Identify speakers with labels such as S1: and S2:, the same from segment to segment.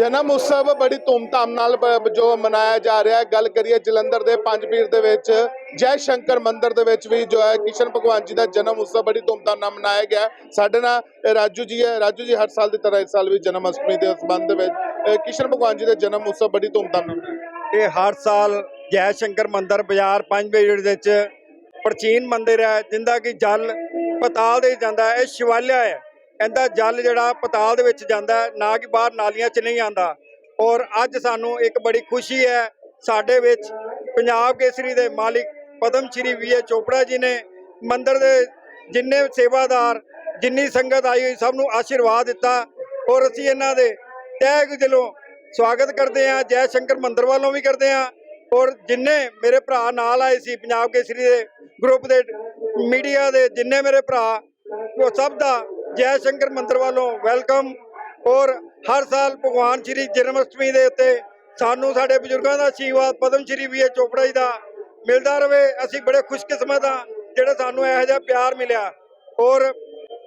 S1: ਜਨਮ ਉਤਸਵ ਬੜੀ ਧੂਮਧਾਮ ਨਾਲ ਜੋ ਮਨਾਇਆ ਜਾ ਰਿਹਾ ਹੈ। ਗੱਲ ਕਰੀਏ ਜਲੰਧਰ ਦੇ ਪੰਜ ਪੀਰ ਦੇ ਵਿੱਚ, ਜੈ ਸ਼ੰਕਰ ਮੰਦਿਰ ਦੇ ਵਿੱਚ ਵੀ ਜੋ ਹੈ, ਕਿਸ਼ਨ ਭਗਵਾਨ ਜੀ ਦਾ ਜਨਮ ਉਤਸਵ ਬੜੀ ਧੂਮਧਾਮ ਨਾਲ ਮਨਾਇਆ ਗਿਆ ਸਾਡੇ ਨਾਲ ਰਾਜੂ ਜੀ ਹੈ। ਰਾਜੂ ਜੀ ਹਰ ਸਾਲ ਦੀ ਤਰ੍ਹਾਂ ਇਸ ਸਾਲ ਵੀ ਜਨਮ ਅਸ਼ਟਮੀ ਦੇ ਸੰਬੰਧ ਦੇ ਵਿੱਚ ਕਿਸ਼ਨ ਭਗਵਾਨ ਜੀ ਦਾ ਜਨਮ ਉਤਸਵ ਬੜੀ ਧੂਮਧਾਮ ਨਾਲ
S2: ਇਹ ਹਰ ਸਾਲ ਜੈ ਸ਼ੰਕਰ ਮੰਦਿਰ ਬਾਜ਼ਾਰ ਪੰਜ ਪੀਰ ਦੇ ਵਿੱਚ ਪ੍ਰਾਚੀਨ ਮੰਦਿਰ ਹੈ, ਜਿੰਦਾ ਕਿ ਜਲ ਪਤਾਲ ਦੇ ਜਾਂਦਾ ਹੈ। ਇਹ ਸ਼ਿਵਾਲਿਆ ਹੈ। ਇਹਦਾ ਜਲ ਜਿਹੜਾ ਪਤਾਲ ਦੇ ਵਿੱਚ ਜਾਂਦਾ ਨਾ ਕਿ ਬਾਹਰ ਨਾਲੀਆਂ 'ਚ ਨਹੀਂ ਆਂਦਾ ਔਰ ਅੱਜ ਸਾਨੂੰ ਇੱਕ ਬੜੀ ਖੁਸ਼ੀ ਹੈ, ਸਾਡੇ ਵਿੱਚ ਪੰਜਾਬ ਕੇਸਰੀ ਦੇ ਮਾਲਿਕ ਪਦਮ ਸ਼੍ਰੀ ਵੀਏ ਚੋਪੜਾ ਜੀ ਨੇ ਮੰਦਰ ਦੇ ਜਿੰਨੇ ਸੇਵਾਦਾਰ, ਜਿੰਨੀ ਸੰਗਤ ਆਈ ਹੋਈ ਸਭ ਨੂੰ ਆਸ਼ੀਰਵਾਦ ਦਿੱਤਾ ਔਰ ਅਸੀਂ ਇਹਨਾਂ ਦੇ ਤਹਿ ਦਿਲੋਂ ਸਵਾਗਤ ਕਰਦੇ ਹਾਂ, ਜੈ ਸ਼ੰਕਰ ਮੰਦਰ ਵੱਲੋਂ ਵੀ ਕਰਦੇ ਹਾਂ ਔਰ ਜਿੰਨੇ ਮੇਰੇ ਭਰਾ ਨਾਲ ਆਏ ਸੀ ਪੰਜਾਬ ਕੇਸਰੀ ਦੇ ਗਰੁੱਪ ਦੇ ਮੀਡੀਆ ਦੇ ਜਿੰਨੇ ਮੇਰੇ ਭਰਾ, ਉਹ ਸਭ ਦਾ ਜੈ ਸ਼ੰਕਰ ਮੰਦਿਰ ਵੱਲੋਂ ਵੈਲਕਮ। ਔਰ ਹਰ ਸਾਲ ਭਗਵਾਨ ਸ਼੍ਰੀ ਜਨਮ ਅਸ਼ਟਮੀ ਦੇ ਉੱਤੇ ਸਾਨੂੰ ਸਾਡੇ ਬਜ਼ੁਰਗਾਂ ਦਾ ਆਸ਼ੀਰਵਾਦ ਪਦਮ ਸ਼੍ਰੀ ਵੀ ਚੋਪੜਾ ਜੀ ਦਾ ਮਿਲਦਾ ਰਵੇ। ਅਸੀਂ ਬੜੇ ਖੁਸ਼ਕਿਸਮਤ ਹਾਂ ਜਿਹੜਾ ਸਾਨੂੰ ਇਹੋ ਜਿਹਾ ਪਿਆਰ ਮਿਲਿਆ। ਔਰ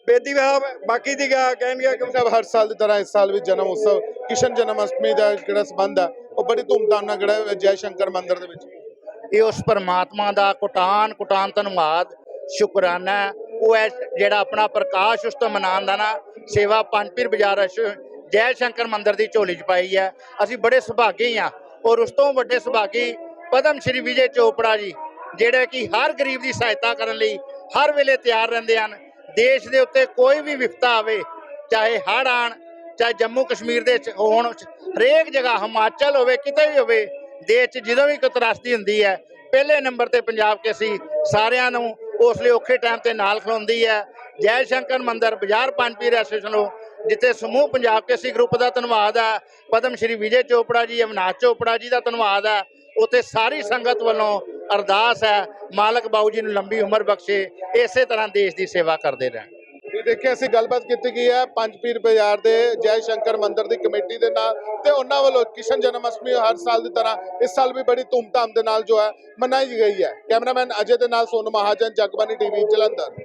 S2: ਬੇਦੀ ਸਾਹਿਬ ਬਾਕੀ ਦੀ ਗਾ ਕਹਿਣਗੇ ਕਿ
S1: ਸਾਹਿਬ ਹਰ ਸਾਲ ਦੀ ਤਰ੍ਹਾਂ ਇਸ ਸਾਲ ਵੀ ਜਨਮ ਉਤਸਵ ਕਿਸ਼ਨ ਜਨਮ ਅਸ਼ਟਮੀ ਦਾ ਜਿਹੜਾ ਸੰਬੰਧ ਹੈ ਉਹ ਬੜੀ ਧੂਮਧਾਮ ਨਾਲ ਜਿਹੜਾ ਜੈ ਸ਼ੰਕਰ ਮੰਦਿਰ ਦੇ ਵਿੱਚ।
S3: ਇਹ ਉਸ ਪਰਮਾਤਮਾ ਦਾ ਕੋਟਾਨ ਕੋਟਾਨ ਧੰਨਵਾਦ ਸ਼ੁਕਰਾਨਾ। ਉਹ ਹੈ ਜਿਹੜਾ ਆਪਣਾ ਪ੍ਰਕਾਸ਼ ਉਸ ਤੋਂ ਮਨਾਉਣ ਦਾ ਨਾ ਸੇਵਾ ਪੰਜਪੀਰ ਬਾਜ਼ਾਰ ਅਸ਼- ਜੈ ਸ਼ੰਕਰ ਮੰਦਿਰ ਦੀ ਝੋਲੀ ਚ ਪਾਈ ਹੈ। ਅਸੀਂ ਬੜੇ ਸੁਭਾਗੀ ਹਾਂ ਔਰ ਉਸ ਤੋਂ ਵੱਡੇ ਸੁਭਾਗੀ ਪਦਮ ਸ਼੍ਰੀ ਵਿਜੇ ਚੋਪੜਾ ਜੀ, ਜਿਹੜੇ ਕਿ ਹਰ ਗਰੀਬ ਦੀ ਸਹਾਇਤਾ ਕਰਨ ਲਈ ਹਰ ਵੇਲੇ ਤਿਆਰ ਰਹਿੰਦੇ ਹਨ। ਦੇਸ਼ ਦੇ ਉੱਤੇ ਕੋਈ ਵੀ ਵਿਪਤਾ ਆਵੇ, ਚਾਹੇ ਹੜ੍ਹ ਆਣ ਚਾਹੇ ਜੰਮੂ ਕਸ਼ਮੀਰ ਦੇ ਵਿੱਚ ਹੋਣ, ਹਰੇਕ ਜਗ੍ਹਾ ਹਿਮਾਚਲ ਹੋਵੇ, ਕਿਤੇ ਵੀ ਹੋਵੇ, ਦੇਸ਼ 'ਚ ਜਦੋਂ ਵੀ ਕੋਈ ਤਰਾਸਦੀ ਹੁੰਦੀ ਹੈ, ਪਹਿਲੇ ਨੰਬਰ ਤੇ ਪੰਜਾਬ ਕੇ ਸੀ ਸਾਰਿਆਂ ਨੂੰ ਉਸ ਲਈ ਔਖੇ ਟਾਈਮ ਤੇ ਨਾਲ ਖਲੋਂਦੀ ਹੈ। ਜੈ ਸ਼ੰਕਰ ਮੰਦਿਰ, ਬਾਜ਼ਾਰ ਪੰਜਪੀਰ ਐਸੋਸੀਏਸ਼ਨ ਨੂੰ ਜਿੱਥੇ ਸਮੂਹ ਪੰਜਾਬ ਕੇਸੀ ਗਰੁੱਪ ਦਾ ਧੰਨਵਾਦ ਹੈ। ਪਦਮ ਸ਼੍ਰੀ ਵਿਜੇ ਚੋਪੜਾ ਜੀ, ਅਵਨਾਸ਼ ਚੋਪੜਾ ਜੀ ਦਾ ਧੰਨਵਾਦ ਹੈ। ਉੱਥੇ ਸਾਰੀ ਸੰਗਤ ਵੱਲੋਂ ਅਰਦਾਸ ਹੈ। ਮਾਲਕ ਬਾਊ ਜੀ ਨੂੰ ਲੰਬੀ ਉਮਰ ਬਖਸ਼ੇ। ਇਸੇ ਤਰ੍ਹਾਂ ਦੇਸ਼ ਦੀ ਸੇਵਾ ਕਰਦੇ ਰਹਿਣ।
S1: ਦੇਖਿਆ, ਅਸੀਂ ਗੱਲਬਾਤ ਕੀਤੀ ਗਈ ਹੈ, ਪੰਜ ਪੀਰ ਬਾਜ਼ਾਰ ਦੇ ਜੈ ਸ਼ੰਕਰ ਮੰਦਿਰ ਦੀ ਕਮੇਟੀ ਦੇ ਨਾਲ ਤੇ ਉਹਨਾਂ ਵੱਲੋਂ ਕਿਸ਼ਨ ਜਨਮ ਅਸ਼ਟਮੀ ਹਰ ਸਾਲ ਦੀ ਤਰ੍ਹਾਂ ਇਸ ਸਾਲ ਵੀ ਬੜੀ ਧੂਮਧਾਮ ਦੇ ਨਾਲ ਜੋ ਹੈ ਮਨਾਈ ਗਈ ਹੈ। ਕੈਮਰਾਮੈਨ ਅਜੇ ਦੇ ਨਾਲ ਸੋਨੂ ਮਹਾਜਨ ਜਗਬਾਨੀ ਟੀਵੀ, ਜਲੰਧਰ।